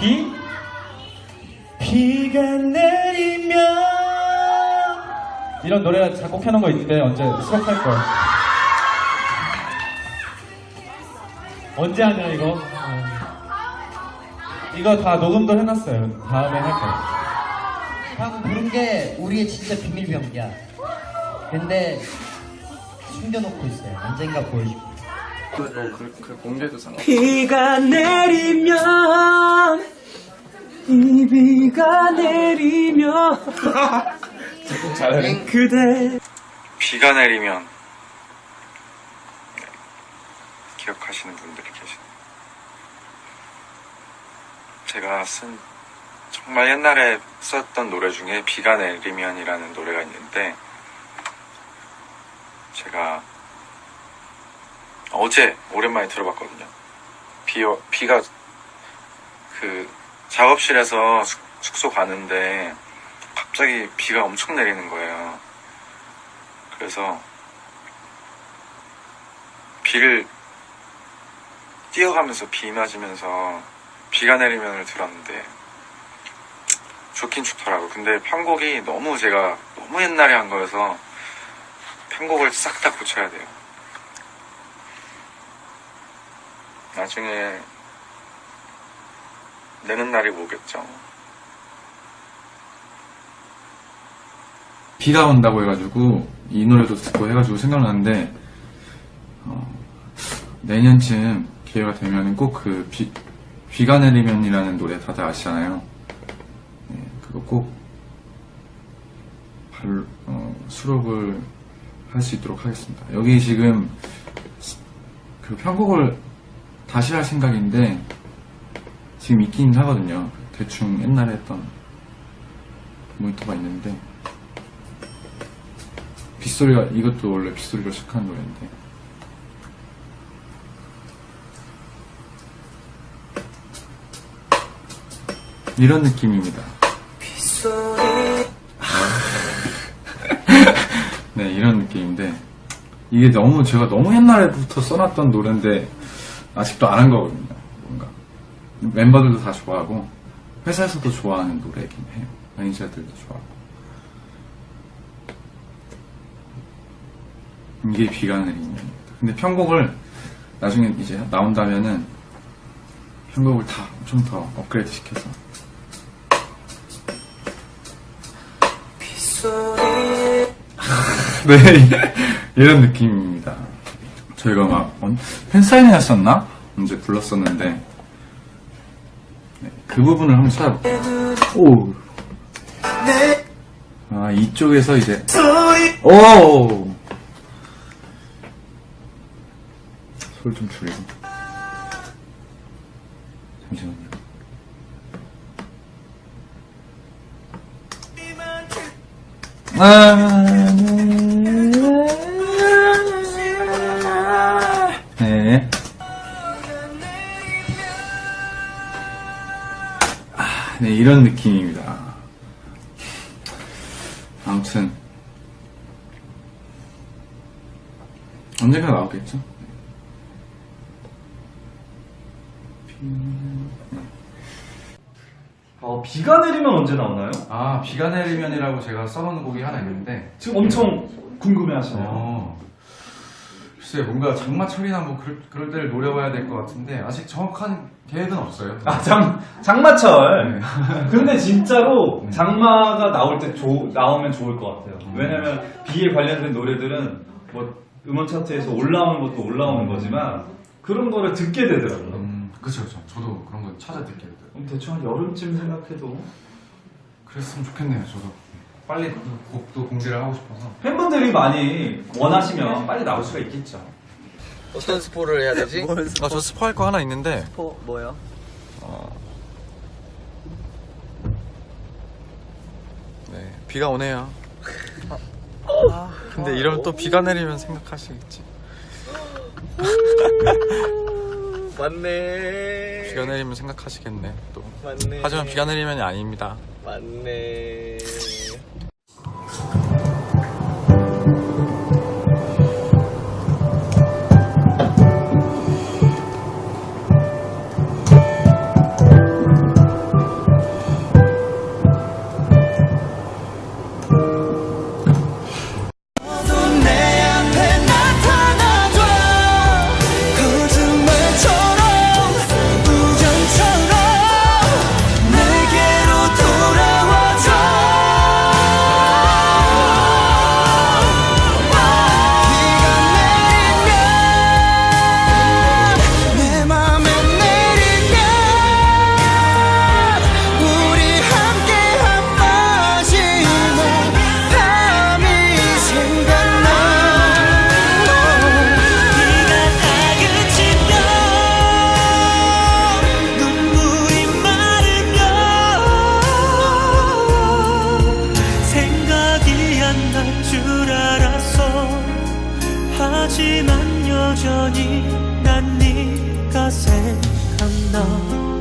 비? 비가 내리면 이런 노래 작곡해놓은 거 있는데 언제 수록할 거야 언제 하냐 이거 어. 이거 다 녹음도 해놨어요 다음에 할 거예요 방금 부른 게 우리의 진짜 비밀병기야. 근데 숨겨놓고 있어요. 언젠가 보여줄게. 그, 그 공개도 상관. 비가 내리면 이 비가 내리면 잘하네. 그대 비가 내리면 네, 기억하시는 분들이 계시네요. 제가 쓴 정말 옛날에 썼던 노래 중에 비가 내리면이라는 노래가 있는데 제가 어제 오랜만에 들어봤거든요. 비, 비가 그 작업실에서 숙- 숙소 가는데 갑자기 비가 엄청 내리는 거예요. 그래서 비를 뛰어가면서 비 맞으면서 비가 내리면을 들었는데 좋긴 좋더라고. 근데 편곡이 너무 제가 너무 옛날에 한 거여서 편곡을 싹 다 고쳐야 돼요. 나중에 내는 날이 오겠죠. 비가 온다고 해가지고 이 노래도 듣고 해가지고 생각나는데 어, 내년쯤 기회가 되면 꼭 그 비가 내리면이라는 노래 다들 아시잖아요. 네, 그거 꼭 발, 어, 수록을 할 수 있도록 하겠습니다. 여기 지금 그 편곡을 다시 할 생각인데 지금 있긴 하거든요. 대충 옛날에 했던 모니터가 있는데 빗소리가 이것도 원래 빗소리로 시작하는 노래인데 이런 느낌입니다. 네 이런 느낌인데 이게 너무 제가 너무 옛날부터 써놨던 노래인데 아직도 안 한 거거든요. 뭔가 멤버들도 다 좋아하고 회사에서도 좋아하는 노래이긴 해요. 매니저들도 좋아하고. 이게 비가 내리는 근데 편곡을 나중에 이제 나온다면은 편곡을 다 좀 더 업그레이드 시켜서 네 이런 느낌입니다 저희가 막 언- 팬사인회였었나? 언제 불렀었는데. 네, 그 부분을 한번 찾아볼게요. 오. 아 이쪽에서 이제. 오! 소리 좀 줄이고. 잠시만요. 네. 이런 느낌입니다. 아무튼, 언젠가 나오겠죠? 어, 비가 내리면 언제 나오나요? 아, 비가 내리면이라고 제가 써놓은 곡이 하나 있는데, 지금 엄청 궁금해 하시네요 어, 글쎄, 뭔가 장마 철이나 뭐 그럴, 그럴 때를 노려봐야 될 것 같은데, 아직 정확한 계획은 없어요. 아, 장, 장마철. 네. 근데 진짜로 네. 장마가 나올 때 조- 나오면 좋을 것 같아요. 음. 왜냐면 비에 관련된 노래들은 뭐 음원 차트에서 올라오는 것도 올라오는 거지만 그런 거를 듣게 되더라고요. 음, 그쵸, 그쵸. 저도 그런 거 찾아 듣게 돼요. 그럼 대충 한 여름쯤 생각해도 그랬으면 좋겠네요, 저도. 빨리 그 곡도 공개를 하고 싶어서. 팬분들이 많이 원하시면 빨리 나올 수가 있겠죠. 어떤 스포를 해야 되지? 아, 저 스포할 거 하나 있는데, 스포 뭐요? 네, 비가 오네요. 근데 이러면 또 비가 내리면 생각하시겠지. 맞네. 비가 내리면 생각하시겠네, 또. 맞네. 하지만 비가 내리면이 아닙니다. 맞네. 만날 줄 알았어. 하지만 여전히 난 네가 생각나.